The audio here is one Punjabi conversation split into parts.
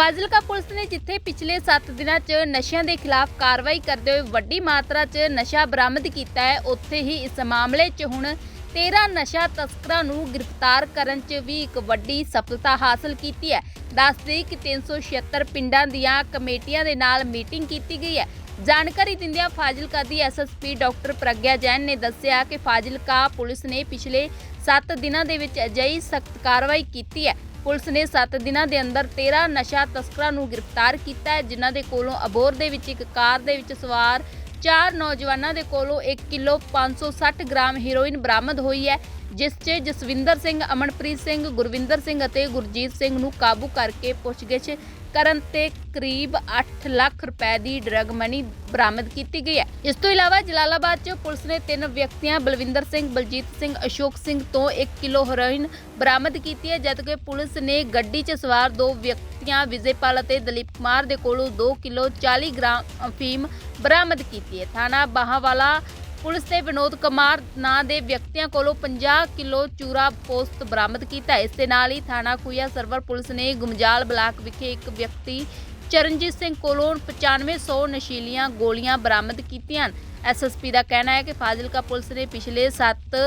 ਫਾਜ਼ਿਲਕਾ ਪੁਲਿਸ ਨੇ ਜਿੱਥੇ ਪਿਛਲੇ 7 ਦਿਨਾਂ 'ਚ ਨਸ਼ਿਆਂ ਦੇ ਖਿਲਾਫ ਕਾਰਵਾਈ ਕਰਦੇ ਹੋਏ ਵੱਡੀ ਮਾਤਰਾ 'ਚ ਨਸ਼ਾ ਬਰਾਮਦ ਕੀਤਾ ਹੈ, ਉੱਥੇ ਹੀ ਇਸ ਮਾਮਲੇ 'ਚ ਹੁਣ 13 ਨਸ਼ਾ ਤਸਕਰਾਂ ਨੂੰ ਗ੍ਰਿਫਤਾਰ ਕਰਨ 'ਚ ਵੀ ਇੱਕ ਵੱਡੀ ਸਫਲਤਾ ਹਾਸਲ ਕੀਤੀ ਹੈ। ਦੱਸਦੇ ਕਿ 376 ਪਿੰਡਾਂ ਦੀਆਂ ਕਮੇਟੀਆਂ ਦੇ ਨਾਲ ਮੀਟਿੰਗ ਕੀਤੀ ਗਈ ਹੈ। ਜਾਣਕਾਰੀ ਦਿੰਦਿਆਂ ਫਾਜ਼ਿਲਕਾ ਦੀ ਐਸਐਸਪੀ ਡਾਕਟਰ ਪ੍ਰਗਿਆ ਜੈਨ ਨੇ ਦੱਸਿਆ ਕਿ ਫਾਜ਼ਿਲਕਾ ਪੁਲਿਸ ਨੇ ਪਿਛਲੇ 7 ਦਿਨਾਂ ਦੇ ਵਿੱਚ ਅਜਿਹੀ ਸਖਤ ਕਾਰਵਾਈ ਕੀਤੀ ਹੈ। ਪੁਲਿਸ ਨੇ 7 ਦਿਨਾਂ ਦੇ ਅੰਦਰ 13 ਨਸ਼ਾ ਤਸਕਰਾਂ ਨੂੰ ਗ੍ਰਿਫਤਾਰ ਕੀਤਾ ਹੈ, ਜਿਨ੍ਹਾਂ ਦੇ ਕੋਲੋਂ ਅਬੋਰ ਦੇ ਵਿੱਚ ਇੱਕ ਕਾਰ ਦੇ ਵਿੱਚ ਸਵਾਰ ਚਾਰ ਨੌਜਵਾਨਾਂ ਦੇ ਕੋਲੋਂ 1 ਕਿਲੋ 560 ਗ੍ਰਾਮ ਹੀਰੋਇਨ ਬਰਾਮਦ ਹੋਈ ਹੈ, ਜਿਸ 'ਚ ਜਸਵਿੰਦਰ ਸਿੰਘ, ਅਮਨਪ੍ਰੀਤ ਸਿੰਘ, ਗੁਰਵਿੰਦਰ ਸਿੰਘ ਅਤੇ ਗੁਰਜੀਤ ਸਿੰਘ ਨੂੰ ਕਾਬੂ ਕਰਕੇ ਪੁੱਛਗਿੱਛ ਕਰਨ ਤੇ ਕਰੀਬ 8 ਲੱਖ ਰੁਪਏ ਦੀ ਡਰਗ ਮਨੀ ਬਰਾਮਦ ਕੀਤੀ ਗਈ ਹੈ। ਇਸ ਤੋਂ ਇਲਾਵਾ ਜਲਾਲਾਬਾਦ 'ਚ ਪੁਲਿਸ ਨੇ ਤਿੰਨ ਵਿਅਕਤੀਆਂ, ਬਲਵਿੰਦਰ ਸਿੰਘ, ਬਲਜੀਤ ਸਿੰਘ, ਅਸ਼ੋਕ ਸਿੰਘ ਤੋਂ 1 ਕਿਲੋ ਹੈਰੋਇਨ ਬਰਾਮਦ ਕੀਤੀ ਹੈ ਜਦਕਿ ਪੁਲਿਸ ਨੇ ਗੱਡੀ 'ਚ ਸਵਾਰ ਦੋ ਵਿਅਕਤੀਆਂ ਵਿਜੇਪਾਲ ਅਤੇ ਦਲੀਪ ਕੁਮਾਰ ਦੇ ਕੋਲੋਂ 2 ਕਿਲੋ 40 ਗ੍ਰਾਮ ਅਫੀਮ ਬਰਾਮਦ ਕੀਤੀ ਹੈ। ਥਾਣਾ ਬਾਹਾਵਾਲਾ ਪੁਲਿਸ ਨੇ ਵਿਨੋਦ ਕੁਮਾਰ ਨਾਂ ਦੇ ਵਿਅਕਤੀਆਂ ਕੋਲੋਂ 50 ਕਿਲੋ ਚੂਰਾ ਪੋਸਤ ਬਰਾਮਦ ਕੀਤਾ। ਇਸ ਦੇ ਨਾਲ ਹੀ ਥਾਣਾ ਖੂਇਆ ਸਰਵਰ ਪੁਲਿਸ ਨੇ ਗੁਮਜਾਲ ਬਲਾਕ ਵਿਖੇ ਇੱਕ ਵਿਅਕਤੀ ਚਰਨਜੀਤ ਸਿੰਘ ਕੋਲੋਂ 9500 ਨਸ਼ੀਲੀਆਂ ਗੋਲੀਆਂ ਬਰਾਮਦ ਕੀਤੀਆਂ ਐਸਐਸਪੀ ਦਾ ਕਹਿਣਾ ਹੈ ਕਿ ਫਾਜ਼ਿਲਕਾ ਪੁਲਿਸ ਨੇ ਪਿਛਲੇ 7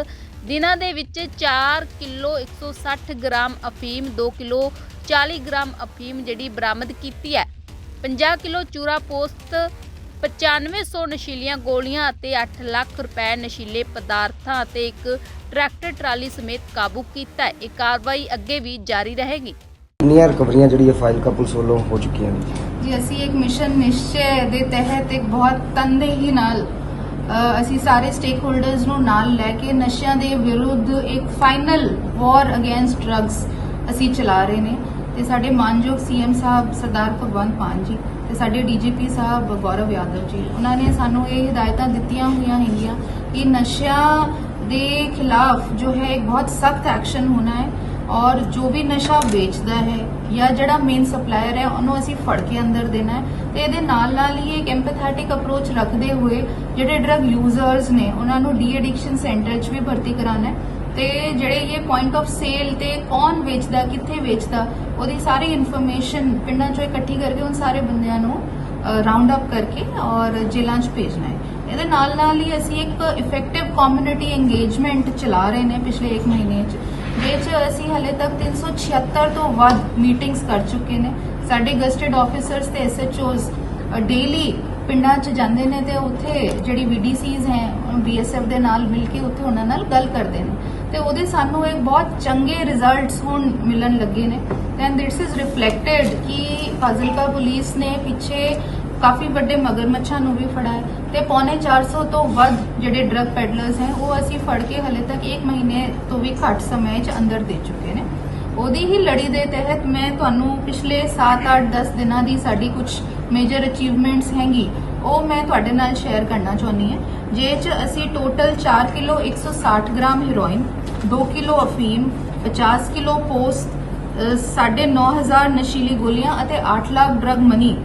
ਦਿਨਾਂ ਦੇ ਵਿੱਚ 4 ਕਿਲੋ 160 ਗ੍ਰਾਮ ਅਫੀਮ 2 ਕਿਲੋ 40 ਗ੍ਰਾਮ ਅਫੀਮ ਜਿਹੜੀ ਬਰਾਮਦ ਕੀਤੀ ਹੈ। 50 ਕਿਲੋ ਚੂਰਾ ਪੋਸਤ 9500 ਨਸ਼ੀਲੀਆਂ ਗੋਲੀਆਂ ਅਤੇ 8 ਲੱਖ ਰੁਪਏ ਨਸ਼ੀਲੇ ਪਦਾਰਥਾਂ ਅਤੇ ਇੱਕ ਟਰੈਕਟਰ ਟਰਾਲੀ ਸਮੇਤ ਕਾਬੂ ਕੀਤਾ ਹੈ। ਇਹ ਕਾਰਵਾਈ ਅੱਗੇ ਵੀ ਜਾਰੀ ਰਹੇਗੀ। ਕਿੰਨੀਆਂ ਰਿਕਵਰੀਆਂ ਜਿਹੜੀ ਹੈ ਫਾਈਲ ਕਾ ਪੁਲਿਸ ਵੱਲੋਂ ਹੋ ਚੁੱਕੀਆਂ ਨੇ। ਜੀ ਅਸੀਂ ਇੱਕ ਮਿਸ਼ਨ ਨਿਸ਼ਚੈ ਦੇ ਤਹਿਤ ਇੱਕ ਬਹੁਤ ਤਨਦੇਹੀ ਨਾਲ ਅ, ਅਸੀਂ ਸਾਰੇ ਸਟੇਕ ਹੋਲਡਰਸ ਨੂੰ ਨਾਲ ਲੈ ਕੇ ਨਸ਼ਿਆਂ ਦੇ ਵਿਰੁੱਧ ਇੱਕ ਫਾਈਨਲ ਵਾਰ ਅਗੇਂਸਟ ਡਰੱਗਸ ਅਸੀਂ ਚਲਾ ਰਹੇ ਨੇ। ਤੇ ਸਾਡੇ ਮਾਨਯੋਗ ਸੀਐਮ ਸਾਹਿਬ ਸਰਦਾਰ ਭਗਵੰਤ ਮਾਨ ਜੀ ਤੇ ਸਾਡੇ ਡੀਜੀਪੀ ਸਾਹਿਬ ਗੌਰਵ ਯਾਦਵ ਜੀ, ਉਹਨਾਂ ਨੇ ਸਾਨੂੰ ਇਹ ਹਦਾਇਤਾਂ ਦਿੱਤੀਆਂ ਹੋਈਆਂ ਹੈਗੀਆਂ ਕਿ ਨਸ਼ਿਆਂ ਦੇ ਖਿਲਾਫ ਜੋ ਹੈ ਇੱਕ ਬਹੁਤ ਸਖਤ ਐਕਸ਼ਨ ਹੋਣਾ ਹੈ ਔਰ ਜੋ ਵੀ ਨਸ਼ਾ ਵੇਚਦਾ ਹੈ ਜਾਂ ਜਿਹੜਾ ਮੇਨ ਸਪਲਾਇਰ ਹੈ, ਉਹਨੂੰ ਅਸੀਂ ਫੜ ਕੇ ਅੰਦਰ ਦੇਣਾ ਹੈ ਤੇ ਇਹਦੇ ਨਾਲ ਨਾਲ ਹੀ ਇੱਕ ਐਮਪੈਥੈਟਿਕ ਅਪਰੋਚ ਰੱਖਦੇ ਹੋਏ ਜਿਹੜੇ ਡਰਗ ਯੂਜ਼ਰਸ ਨੇ, ਉਹਨਾਂ ਨੂੰ ਡੀ ਐਡਿਕਸ਼ਨ ਸੈਂਟਰ 'ਚ ਵੀ ਭਰਤੀ ਕਰਾਉਣਾ ਹੈ। ਤੇ ਜਿਹੜੇ ਇਹ ਪੁਆਇੰਟ ਆਫ ਸੇਲ ਤੇ ਕੌਣ ਵੇਚਦਾ, ਕਿੱਥੇ ਵੇਚਦਾ, ਉਹਦੀ ਸਾਰੀ ਇਨਫੋਰਮੇਸ਼ਨ ਪਿੰਡਾਂ 'ਚੋਂ ਇਕੱਠੀ ਕਰਕੇ ਉਹਨਾਂ ਸਾਰੇ ਬੰਦਿਆਂ ਨੂੰ ਰਾਉਂਡ ਅਪ ਕਰਕੇ ਔਰ ਜੇਲ੍ਹਾਂ 'ਚ ਭੇਜਣਾ ਹੈ। ਇਹਦੇ ਨਾਲ ਨਾਲ ਹੀ ਅਸੀਂ ਇੱਕ ਇਫੈਕਟਿਵ ਕਮਿਊਨਿਟੀ ਇੰਗੇਜਮੈਂਟ ਚਲਾ ਰਹੇ ਨੇ ਪਿਛਲੇ 1 ਮਹੀਨੇ 'ਚ ਜਿਸ 'ਚ ਅਸੀਂ ਹਲੇ ਤੱਕ 376 ਤੋਂ ਵੱਧ ਮੀਟਿੰਗਸ ਕਰ ਚੁੱਕੇ ਨੇ। ਸਾਡੇ ਗਸਟਡ ਆਫੀਸਰਸ ਤੇ ਐਸਐਚਓਸ ਡੇਲੀ ਪਿੰਡਾਂ 'ਚ ਜਾਂਦੇ ਨੇ ਤੇ ਉੱਥੇ ਜਿਹੜੀ ਵੀਡੀਸੀਜ਼ ਹੈ ਬੀਐਸਐਫ ਦੇ ਨਾਲ ਮਿਲ ਕੇ ਉੱਥੇ ਉਹਨਾਂ ਨਾਲ ਗੱਲ ਕਰਦੇ ਨੇ। ਤੇ ਉਹਦੇ ਸਾਨੂੰ ਇੱਕ ਬਹੁਤ ਚੰਗੇ ਰਿਜ਼ਲਟਸ ਹੁਣ ਮਿਲਣ ਲੱਗੇ ਨੇ। ਐਂਡ ਦਿਸ ਇਜ਼ ਰਿਫਲੈਕਟਡ ਕਿ ਫਾਜ਼ਿਲਕਾ ਪੁਲਿਸ ਨੇ ਪਿੱਛੇ ਕਾਫੀ ਵੱਡੇ ਮਗਰਮੱਛਾਂ ਨੂੰ ਵੀ ਫੜਾ ਹੈ ਤੇ ਪੌਣੇ 400 ਤੋਂ ਵੱਧ ਜਿਹੜੇ ਡਰਗ ਪੈਡਲਰਸ ਹੈ, ਉਹ ਅਸੀਂ ਫੜ ਕੇ ਹਲੇ ਤੱਕ 1 ਮਹੀਨੇ ਤੋਂ ਵੀ ਘੱਟ ਸਮੇਂ 'ਚ ਅੰਦਰ ਦੇ ਚੁੱਕੇ ਨੇ। ਉਹਦੀ ਹੀ ਲੜੀ ਦੇ ਤਹਿਤ ਮੈਂ ਤੁਹਾਨੂੰ ਪਿਛਲੇ 7 8 10 ਦਿਨਾਂ ਦੀ ਸਾਡੀ ਕੁਝ ਮੇਜਰ ਅਚੀਵਮੈਂਟਸ ਹੈਗੀ, ਉਹ ਮੈਂ ਤੁਹਾਡੇ ਨਾਲ ਸ਼ੇਅਰ ਕਰਨਾ ਚਾਹੁੰਦੀ ਹਾਂ, ਜੇ ਚ ਅਸੀਂ total 4 kilo 160 gram heroin 2 kilo ਅਫੀਮ 50 ਕਿਲੋ ਪੋਸਟ ਅ, ਸਾਢੇ 9000 ਨਸ਼ੀਲੀ ਗੋਲੀਆਂ ਅਤੇ 8 ਲੱਖ ਡਰਗ ਮਨੀ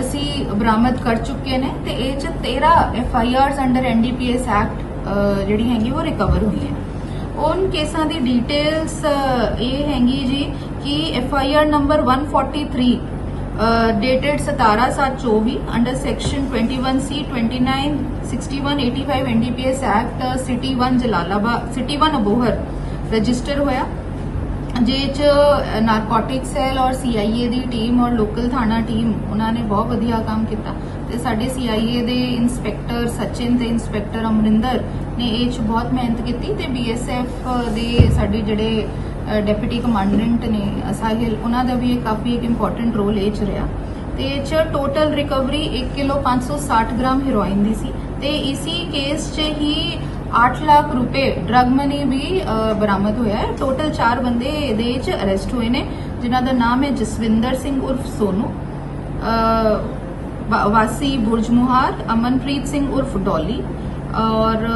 ਅਸੀਂ ਬਰਾਮਦ ਕਰ ਚੁੱਕੇ ਨੇ ਤੇ ਇਹ ਚ 13 F I Rs under NDPS act ਜਿਹੜੀ ਹੈਗੀ ਉਹ ਰਿਕਵਰ ਹੋਈ ਹੈ ਉਨ ਕੇਸਾਂ ਦੀ ਡਿਟੇਲਸ ਇਹ ਹੈਗੀ ਜੀ ਕਿ F I R number 143 dated 17724 under section 21C 29 61 85 NDPS act city 1 Jalalabad city 1 Abohar register ਹੋਇਆ। ਜੇ ਚ ਨਾਰਕੋਟਿਕ ਸੈਲ ਔਰ ਸੀਆਈਏ ਦੀ ਟੀਮ ਔਰ ਲੋਕਲ ਥਾਣਾ ਟੀਮ ਉਹਨਾਂ ਨੇ ਬਹੁਤ ਵਧੀਆ ਕੰਮ ਕੀਤਾ। ਤੇ ਸਾਡੇ ਸੀਆਈਏ ਦੇ ਇਨਸਪੈਕਟਰ ਸਚਿਨ ਤੇ ਇਨਸਪੈਕਟਰ ਅਮਰਿੰਦਰ ਨੇ ਇਹ ਚ ਬਹੁਤ ਮਿਹਨਤ ਕੀਤੀ ਤੇ ਬੀਐਸਐਫ ਦੇ ਸਾਡੇ ਜਿਹੜੇ ਡਿਪਟੀ ਕਮਾਂਡੈਂਟ ਨੇ ਸਾਹਿਲ ਉਹਨਾਂ ਦਾ ਵੀ ਇਹ ਕਾਫੀ ਇੱਕ ਇੰਪੋਰਟੈਂਟ ਰੋਲ ਇਹ ਚ ਰਿਹਾ। ਤੇ ਇਹ ਚ total recovery 1 kilo 560 gram heroin ਦੀ ਸੀ। ਤੇ ਇਸੀ ਕੇਸ ਚ ਹੀ 8 ਲੱਖ ਰੁਪਏ ਡਰਗ ਮਨੀ ਵੀ ਬਰਾਮਦ ਹੋਇਆ ਹੈ। ਟੋਟਲ 4 ਬੰਦੇ ਇਹਦੇ ਚ ਅਰੈਸਟ ਹੋਏ ਨੇ ਜਿਨ੍ਹਾਂ ਦਾ ਨਾਮ ਹੈ ਜਸਵਿੰਦਰ ਸਿੰਘ ਉਰਫ ਸੋਨੂ ਅ, ਵਾਸੀ ਬੁਰਜਮੁਹਾਰ ਅਮਨਪ੍ਰੀਤ ਸਿੰਘ ਉਰਫ ਡੋਲੀ ਔਰ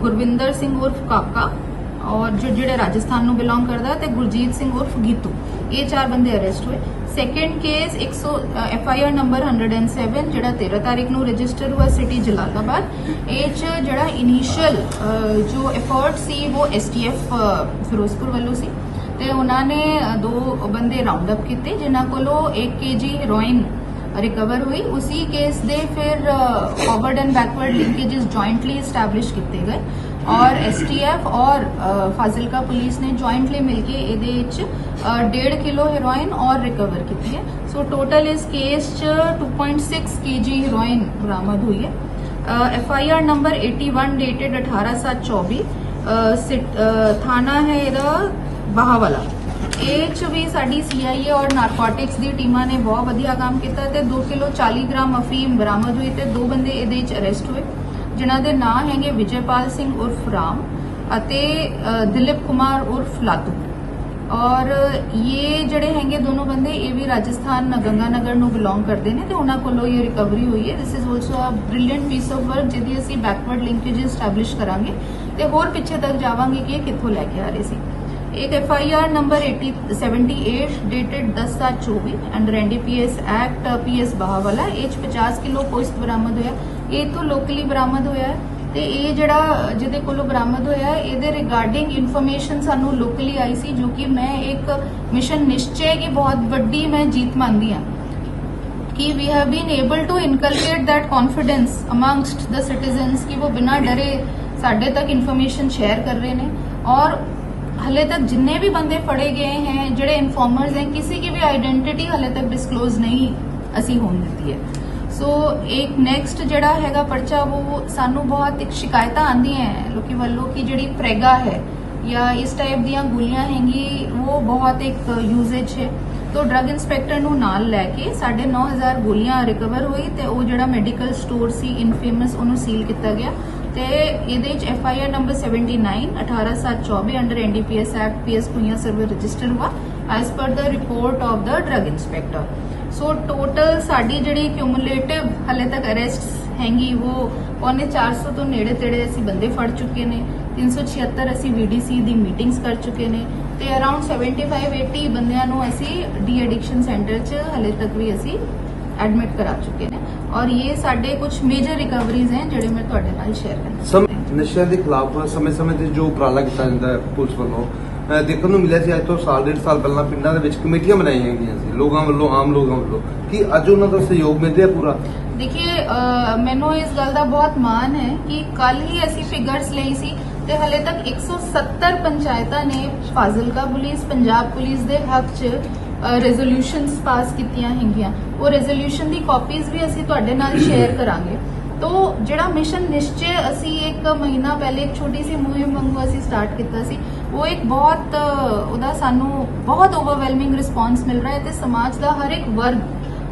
ਗੁਰਵਿੰਦਰ ਸਿੰਘ ਉਰਫ ਕਾਕਾ। ਔਰ ਜਿਹੜੇ ਰਾਜਸਥਾਨ ਨੂੰ ਬਿਲੋਂਗ ਕਰਦਾ ਤੇ ਗੁਰਜੀਤ ਸਿੰਘ ਉਰਫ ਗੀਤੂ, ਇਹ ਚਾਰ ਬੰਦੇ ਅਰੈਸਟ ਹੋਏ। Second case 100 F I R number 107 ਜਿਹੜਾ 13 ਤਾਰੀਖ ਨੂੰ ਰਜਿਸਟਰ ਹੋਇਆ ਸਿਟੀ ਜਲਾਲਾਬਾਦ। ਇਹ ਚ ਜਿਹੜਾ ਇਨੀਸ਼ੀਅਲ ਜੋ ਐਫਰਟ ਸੀ, ਉਹ ਐਸਟੀਐਫ ਫਿਰੋਜ਼ਪੁਰ ਵੱਲੋਂ ਸੀ। ਤੇ ਉਹਨਾਂ ਨੇ ਦੋ ਬੰਦੇ ਰਾਉਂਡ ਅਪ ਕੀਤੇ, ਜਿਨ੍ਹਾਂ ਕੋਲੋਂ 1 ਕੇਜੀ ਹੈਰੋਇਨ ਰਿਕਵਰ ਹੋਈ। ਉਸੀ ਕੇਸ ਦੇ ਫਿਰ forward and backward linkages jointly establish ਕੀਤੇ ਗਏ। ਔਰ ਐਸਟੀਐਫ ਔਰ ਅ, ਫਾਜ਼ਿਲਕਾ ਪੁਲਿਸ ਨੇ ਜੁਆਇੰਟਲੀ ਮਿਲ ਕੇ ਇਹਦੇ ਵਿੱਚ ਅ, 1.5 ਕਿਲੋ ਹੈਰੋਇਨ ਔਰ ਰਿਕਵਰ ਕੀਤੀ ਹੈ ਸੋ ਟੋਟਲ ਇਸ ਕੇਸ ਚ 2.6 ਕੇਜੀ ਹੈਰੋਇਨ ਬਰਾਮਦ ਹੋਈ ਹੈ F I R number 81 dated 18724 ਅ, ਸਿਟ- ਅ, ਥਾਣਾ ਹੈ ਇਹਦਾ ਬਹਾਵਾਲਾ ਇਹ ਚ ਵੀ ਸਾਡੀ ਸੀਆਈਏ ਔਰ ਨਾਰਕੋਟਿਕਸ ਦੀ ਟੀਮਾਂ ਨੇ ਬਹੁਤ ਵਧੀਆ ਕੰਮ ਕੀਤਾ ਤੇ 2 ਕਿਲੋ 40 ਗ੍ਰਾਮ ਅਫੀਮ ਬਰਾਮਦ ਹੋਈ ਤੇ ਦੋ ਬੰਦੇ ਇਹਦੇ ਵਿੱਚ ਅਰੈਸਟ ਹੋਏ ਜਿਨ੍ਹਾਂ ਦੇ ਨਾਂ ਹੈਗੇ ਵਿਜੇਪਾਲ ਸਿੰਘ ਉਰਫ ਰਾਮ ਅਤੇ ਅ, ਦਿਲੀਪ ਕੁਮਾਰ ਉਰਫ ਲਾਤੂ। ਔਰ ਇਹ ਜਿਹੜੇ ਹੈਗੇ ਦੋਨੋਂ ਬੰਦੇ ਇਹ ਵੀ ਰਾਜਸਥਾਨ ਗੰਗਾਨਗਰ ਨੂੰ ਬਿਲੋਂਗ ਕਰਦੇ ਨੇ ਤੇ ਉਹਨਾਂ ਕੋਲੋਂ ਇਹ ਰਿਕਵਰੀ ਹੋਈ ਹੈ। This is also uh brilliant piece of work ਜਿਹਦੀ ਅਸੀਂ ਬੈਕਵਰਡ ਲਿੰਕੇਜ ਐਸਟੈਬਲਿਸ਼ ਕਰਾਂਗੇ ਤੇ ਹੋਰ ਪਿੱਛੇ ਤੱਕ ਜਾਵਾਂਗੇ ਕਿ ਇਹ ਕਿੱਥੋਂ ਲੈ ਕੇ ਆ ਰਹੇ ਸੀ। एक F I R number 80 78 dated 10 सात 24 under NDPS act PS Bahawala ਇਹ 'ਚ 50 ਕਿਲੋ ਪੋਸਟ ਬਰਾਮਦ ਹੋਇਆ ਇਹ ਤੋਂ ਲੋਕਲੀ ਬਰਾਮਦ ਹੋਇਆ ਹੈ ਤੇ ਇਹ ਜਿਹੜਾ ਜਿਹਦੇ ਕੋਲੋਂ ਬਰਾਮਦ ਹੋਇਆ ਹੈ, ਇਹਦੇ ਰਿਗਾਰਡਿੰਗ ਇਨਫੋਰਮੇਸ਼ਨ ਸਾਨੂੰ ਲੋਕਲੀ ਆਈ ਸੀ ਜੋ ਕਿ ਮੈਂ ਇੱਕ ਮਿਸ਼ਨ ਨਿਸ਼ਚੈ ਕੀ ਬਹੁਤ ਵੱਡੀ ਮੈਂ ਜੀਤ ਮੰਨਦੀ ਹਾਂ कि we have been able to inculcate that confidence amongst the citizens कि वो बिना डरे ਸਾਡੇ ਤੱਕ ਇਨਫੋਰਮੇਸ਼ਨ ਸ਼ੇਅਰ ਕਰ ਰਹੇ ਨੇ ਔਰ ਹਲੇ ਤੱਕ ਜਿੰਨੇ ਵੀ ਬੰਦੇ ਫੜੇ ਗਏ ਹੈ, ਜਿਹੜੇ ਇਨਫਾਰਮਰਸ ਹੈ, ਕਿਸੇ की ਵੀ ਆਇਡੈਂਟੀਟੀ ਹਲੇ ਤੱਕ ਡਿਸਕਲੋਜ਼ ਨਹੀਂ ਅਸੀਂ ਹੋਣ ਦਿੱਤੀ ਹੈ। ਸੋ ਇੱਕ ਨੈਕਸਟ ਜਿਹੜਾ ਹੈਗਾ ਪਰਚਾ, ਉਹ ਸਾਨੂੰ ਬਹੁਤ ਇੱਕ ਸ਼ਿਕਾਇਤਾਂ ਆਂਦੀਆਂ ਹੈ, ਲੋਕੀ ਵੱਲੋਂ ਕਿ ਜਿਹੜੀ ਪ੍ਰੈਗਾ ਹੈ ਜਾਂ ਇਸ ਟਾਈਪ ਦੀਆਂ ਗੋਲੀਆਂ ਹੈਗੀ, ਉਹ ਬਹੁਤ ਇੱਕ ਯੂਜ਼ੇਜ ਹੈ। ਤੋ ਡਰੱਗ ਇਨਸਪੈਕਟਰ ਨੂੰ ਨਾਲ ਲੈ ਕੇ 9500 ਗੋਲੀਆਂ ਰਿਕਵਰ ਹੋਈ ਤੇ ਉਹ ਜਿਹੜਾ ਮੈਡੀਕਲ ਸਟੋਰ ਸੀ ਇਨਫੇਮਸ ਉਹਨੂੰ ਸੀਲ ਕੀਤਾ ਗਿਆ। ਤੇ ਇਹਦੇ ਵਿੱਚ F I R number 79 18724 under NDPS act PS Khuian Sarwar register ਹੁਆ as per the report of the drug inspector so total ਸਾਡੀ ਜਿਹੜੀ ਕਿਊਮੂਲੇਟਿਵ ਹਲੇ ਤੱਕ ਅਰੈਸਟਸ ਹੈਂਗੀ ਉਹ ਪੌਣੇ 400 ਤੋਂ ਨੇੜੇ ਤੇੜੇ ਅਸੀਂ ਬੰਦੇ ਫੜ ਚੁੱਕੇ ਨੇ 376 ਅਸੀਂ ਵੀਡੀਸੀ ਦੀ ਮੀਟਿੰਗਸ ਕਰ ਚੁੱਕੇ ਨੇ ਤੇ ਅਰਾਊਂਡ 75 80 ਬੰਦਿਆਂ ਨੂੰ ਅਸੀਂ ਡੀ ਐਡਿਕਸ਼ਨ ਸੈਂਟਰ 'ਚ ਹਲੇ ਤੱਕ ਵੀ ਅਸੀਂ ਐਡਮਿਟ ਕਰਾ ਚੁੱਕੇ ਨੇ। ਔਰ ਇਹ ਸਾਡੇ ਕੁਝ ਮੇਜਰ ਰਿਕਵਰੀਜ਼ ਹੈ ਜਿਹੜੇ ਮੈਂ ਤੁਹਾਡੇ ਨਾਲ ਸ਼ੇਅਰ ਕਰਨਾ ਸਮ ਨਸ਼ਿਆਂ ਦੇ ਖਿਲਾਫ ਸਮੇਂ-ਸਮੇਂ ਤੇ ਜੋ ਉਪਰਾਲਾ ਕੀਤਾ ਜਾਂਦਾ ਹੈ ਪੁਲਿਸ ਵੱਲੋਂ ਦੇਖਣ ਨੂੰ ਮਿਲਿਆ ਸੀ ਅੱਜ ਤੋਂ ਸਾਲ ਡੇਢ ਸਾਲ ਪਹਿਲਾਂ ਪਿੰਡਾਂ ਦੇ ਵਿੱਚ ਕਮੇਟੀਆਂ ਬਣਾਈਆਂ ਗਈਆਂ ਸੀ ਲੋਕਾਂ ਵੱਲੋਂ ਆਮ ਲੋਕਾਂ ਵੱਲੋਂ। ਕੀ ਅੱਜ ਉਹਨਾਂ ਦਾ ਸਹਿਯੋਗ ਮਿਲ ਰਿਹਾ ਪੂਰਾ? ਦੇਖिए ਅ, ਮੈਨੂੰ ਇਸ ਗੱਲ ਦਾ ਬਹੁਤ ਮਾਣ ਹੈ ਕਿ ਕੱਲ ਹੀ ਅਸੀਂ ਫਿਗਰਸ ਲਈ ਸੀ ਤੇ ਹਲੇ ਤੱਕ 170 ਪੰਚਾਇਤਾਂ ਨੇ ਫਾਜ਼ਿਲਕਾ ਪੁਲਿਸ ਪੰਜਾਬ ਪੁਲਿਸ ਦੇ ਹੱਕ 'ਚ ਰੈਜ਼ੋਲੂਸ਼ਨਸ ਪਾਸ ਕੀਤੀਆਂ ਹੈਗੀਆਂ। ਉਹ ਰੈਜ਼ੋਲੂਸ਼ਨ ਦੀ ਕਾਪੀਜ਼ ਵੀ ਅਸੀਂ ਤੁਹਾਡੇ ਨਾਲ ਸ਼ੇਅਰ ਕਰਾਂਗੇ। ਤੋ, ਜਿਹੜਾ ਮਿਸ਼ਨ ਨਿਸ਼ਚੇ, ਅਸੀਂ ਇੱਕ ਮਹੀਨਾ ਪਹਿਲੇ ਇੱਕ ਛੋਟੀ ਸੀ ਮੁਹਿੰਮ ਵਾਂਗੂ ਅਸੀਂ ਸਟਾਰਟ ਕੀਤਾ ਸੀ। ਉਹ ਇੱਕ ਬਹੁਤ, ਉਹਦਾ ਸਾਨੂੰ ਬਹੁਤ ਓਵਰਵੈਲਮਿੰਗ ਰਿਸਪਾਂਸ ਮਿਲ ਰਿਹਾ ਹੈ ਤੇ ਸਮਾਜ ਦਾ ਹਰ ਇੱਕ ਵਰਗ,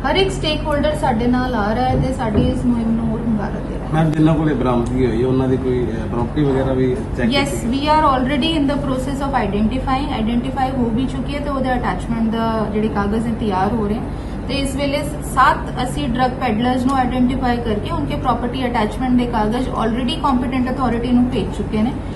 ਹਰ ਇੱਕ ਸਟੇਕ ਹੋਲਡਰ ਸਾਡੇ ਨਾਲ ਆ ਰਿਹਾ ਹੈ ਤੇ ਸਾਡੀ ਇਸ ਮੁਹਿੰਮ ਨੂੰ ਹੋਰ ਹੁੰਗਾਰਾ ਦੇ ਰਿਹਾ ਮੈਮ ਜਿਨ੍ਹਾਂ ਕੋਲੇ ਬਰਾਮਦਗੀ ਹੋਈ ਹੈ, ਉਹਨਾਂ ਦੀ ਕੋਈ ਪ੍ਰਾਪਰਟੀ ਵਗੈਰਾ ਵੀ check yes we are already in the process of identifying identify ਹੋ ਵੀ ਚੁੱਕੀ ਹੈ ਤੇ ਉਹਦੇ ਅਟੈਚਮੈਂਟ ਦਾ ਜਿਹੜੇ ਕਾਗਜ਼ ਹੈ ਤਿਆਰ ਹੋ ਰਹੇ ਹਨ ਤੇ ਇਸ ਵੇਲੇ ਸੱਤ ਅਸੀਂ ਡਰਗ ਪੈਡਲਰਸ ਨੂੰ ਆਈਡੈਂਟੀਫਾਈ ਕਰਕੇ ਉਨਕੇ ਪ੍ਰਾਪਰਟੀ ਅਟੈਚਮੈਂਟ ਦੇ ਕਾਗਜ਼ ਆਲਰੇਡੀ ਕੰਪੀਟੈਂਟ ਅਥਾਰਟੀ ਨੂੰ ਭੇਜ ਚੁੱਕੇ ਨੇ।